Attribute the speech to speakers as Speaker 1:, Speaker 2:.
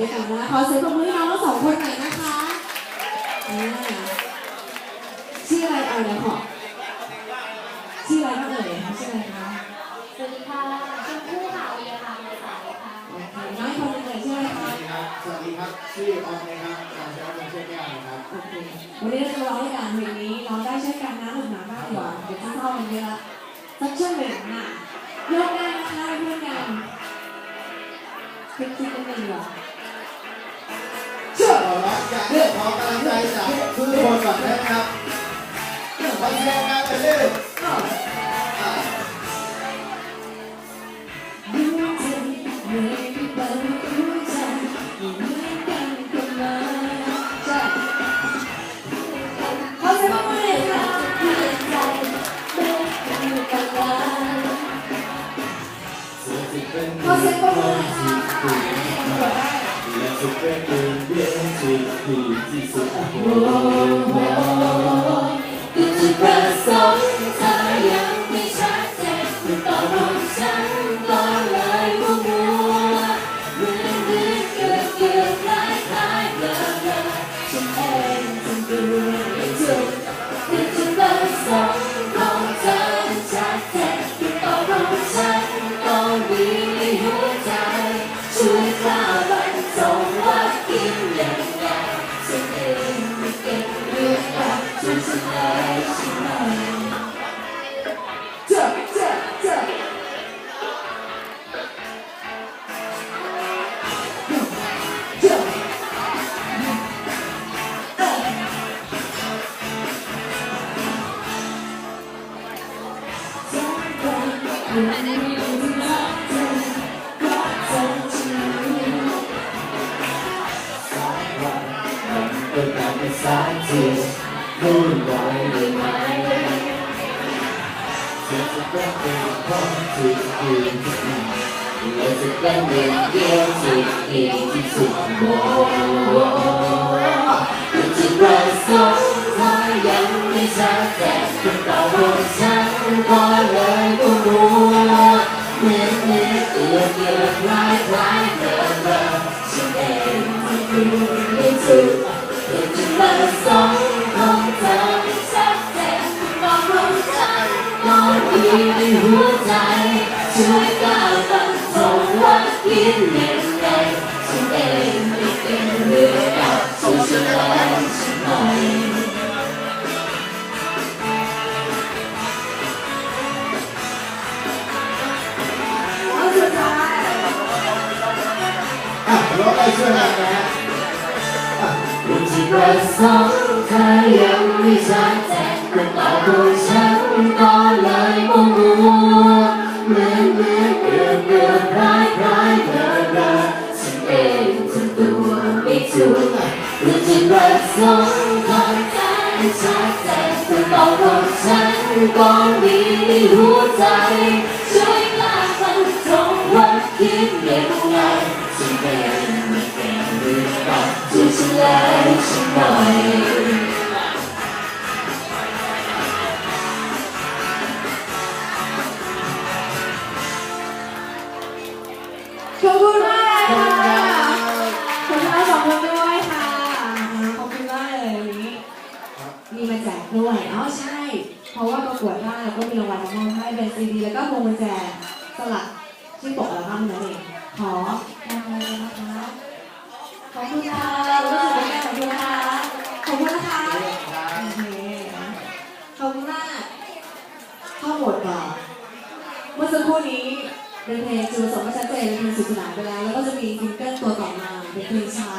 Speaker 1: ด้วยกันนะคะขอเสียงปรบมือให้น้องทั้งสองคนหน่อยนะคะอ่าชื่ออะไรเอาเดี๋ยวขอชื่ออะไรบ้างเอ่ยชื่ออะไรคะ
Speaker 2: สวัสดีค่ะชมพู่ค่ะวิยาภามาสายค่ะ
Speaker 1: โอเคน้อยคนหนึงเอ่ยชื่ออะไร
Speaker 3: ส
Speaker 1: คะ
Speaker 3: วัสดีครับ สวัสดีครับ ชื่อออมนะครับการใช้เป็นเชื่อแก้วนะครับ
Speaker 1: โอเควันนี้เราจะร้องด้วยกันเพลงนี้ร้องได้ใช้กันนะหนุกหนามากกว่าเดี๋ยวที่เข้ามันเยอะละสักช่วงหนึ่งน่ะโยกได้นะคะเพื่อนกัน คิดคิดกันหนึ่งเหรอ
Speaker 3: เชื่อขอร้องจากเรื่องของกำลังใจจากทุกคนก่อนนะครับขอเสียงกันไปเลยอ่า
Speaker 1: ข เป็น
Speaker 2: กา
Speaker 1: ร
Speaker 4: เป็นสา
Speaker 2: ย
Speaker 4: ที่รู้ไว้เธอจะเมื
Speaker 2: อนเกือบเกือบคล้ายคล้ายเบลอ ช่วยกันนะ
Speaker 3: ฮะอะ
Speaker 2: ที่ประสงค์เธอยังไม่ชัดเจนคำตอบของฉันก็เลยมัวมัวเหมือนเหมือนเกือบเกือบคล้ายคล้ายเบลอเบลอฉันเองทำตัวไม่ถูกหรือที่ประสองเธอชัดเจนคำตอบของฉันก็มีในหัวใจ วยอ๋อ
Speaker 1: ใช่ เพราะว่าประกวดได้แล้วก็มีรางวัลมามอบให้เป็นซีดีแล้วก็พวงกุญแจสลักที่ปกอัลบั้มนั่นเองขอมอบให้เลยนะคะขอบคุณค่ะรู้สึกเป็นไงขอบคุณนะคะขอบคุณนะคะโอเคขอบคุณมากข้าโหมดก่อนเมื่อสักครู่นี้เป็นเพลงจูสมว่าชัดเจนเป็นเพลงสุดสนานไปแล้วแล้วก็จะมีซิงเกิลตัวต่อมาเป็นเพลงช้า